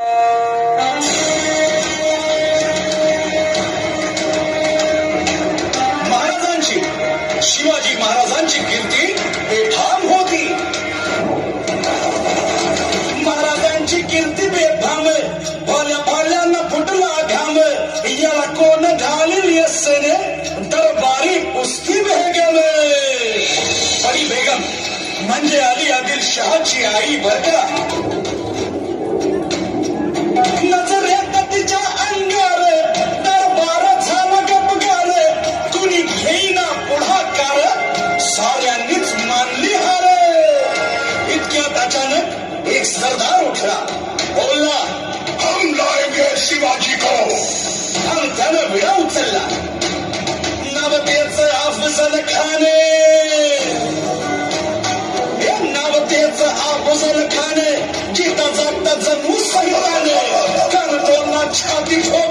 महाराजांची शिवाजी महाराजांची कीर्ती बेफाम होती. महाराजांची कीर्ती बेफाम भोल्या भाल्यांना फुटला घाम. याला कोण घालील यस्सेने दरबारी कुस्ती बेगम. परी बेगम म्हणजे अली आदिल शहाची आई बरका सरदार उठला. बोलला हम लाएंगे शिवाजी को. हम त्यानं विडा उचलला. नवतेच अफजल खाने. हे नवतेच अफजल खाने जिता जागता जणू करतो ना छाती ठोक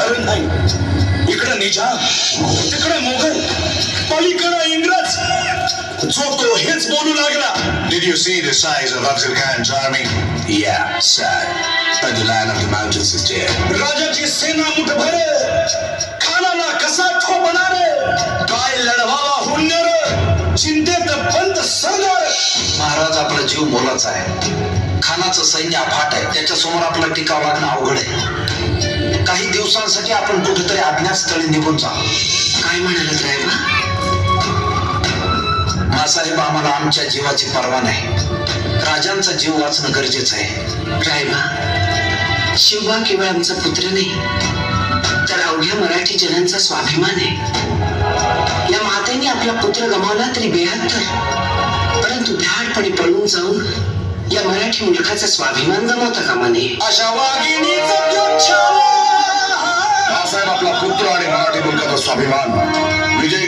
खरं नाही. इकडं निजाम तिकडं मोगल पलीकडं इंग्रज. जो तो हेच बोलू लागला. Did you see the size of Afzal Khan's army? Yeah, sir. But the line of the mountains is dead. राजाची सेना मुठभर खानाला कसा ठोपणार काय लढवावा हुन्नर? चिंतेत बंद सरदार. महाराज आपला जीव मोलाचा आहे. खानाचं सैन्य अफाट आहे. त्याच्यासमोर आपला टिकाव लागणं अवघड आहे. काही दिवसांसाठी आपण कुठेतरी अज्ञातस्थळी निघून जा काय म्हणालात रायबा? मासाहेब आम्हाला आमच्या जीवाची पर्वा नाही. राजांचा जीव वाचणं गरजेचं आहे. रायबा शिवबा केवळ आमचा पुत्र नाही. तर अवघ्या मराठी जनांचा स्वाभिमान आहे. या मातेने आपला पुत्र गमावला तरी बेहत्तर परंतु भ्याडपणे पळून जाऊन या मराठी मुलखाचा स्वाभिमान गमावता कामा नये. अशा वाघिणीचा बाळासाहेब आपला पुत्र आणि मराठी मुलकाचा स्वाभिमान. विजय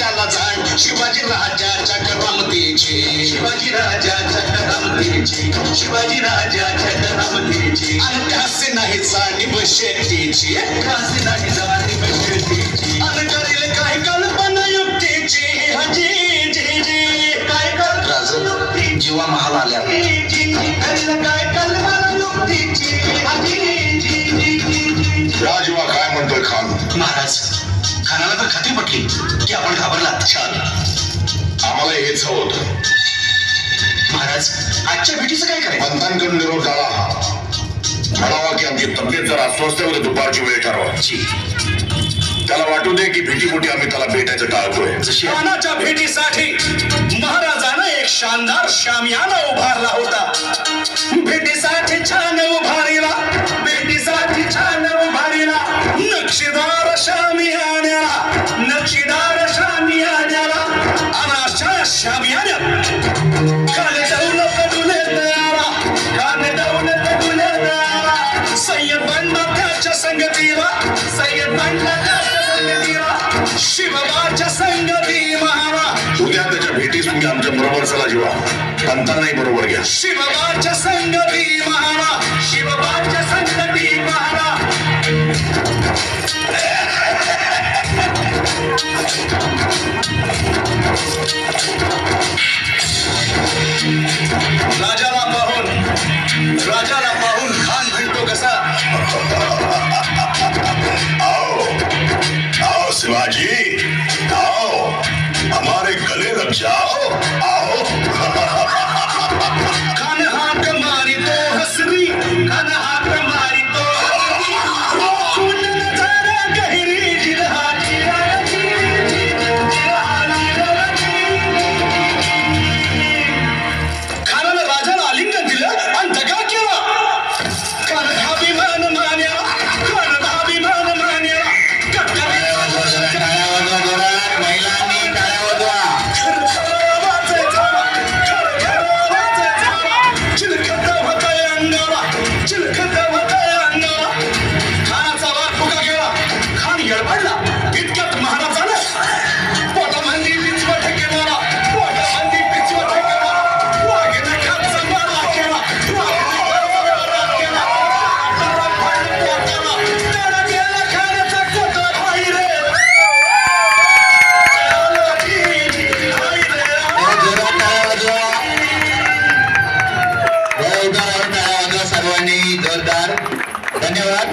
त्याला जाण शिवाजी राजाच्या करामतीची शिवाजी राजाच्या करामतीची शिवाजी राजाच्या करामतीची आणि त्यासे नाही जाणीव शेतीची. त्यासे नाही जाणीव शेतीची. आणि करेल काय कल्पना युक्तीची. हजी जी जी. काय कल्पना राज जीवा महाल आल्या. काय कल्पना युक्तीची? हजी जी जी जी. राजवा काय म्हणतोय खान? महाराज खानाला तर खात्री पटली की आपण घाबरलात. छान. आम्हाला हेच हवं होतं. महाराज आजच्या भेटीचं काय करायचं? पंतांकडून निरोप टाळा म्हणावा की आमची तब्येत जर अस्वस्थ आहे दुपारची वेळ ठरवा. जी. त्याला वाटू दे की भीतीपोटी आम्ही त्याला भेटायचं टाळतोय. जशी खानाच्या भेटीसाठी महाराजानं एक शानदार शामियाना उभारला होता. सिटीज म्हणजे आमच्या बरोबर चला जीवा. पंतांनाही बरोबर घ्या. शिवबाच्या संगती महारा शिवबाच्या संगती महारा. धन्यवाद.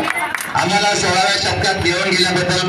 आम्हाला सोळाव्या शतकात घेऊन गेल्याबद्दल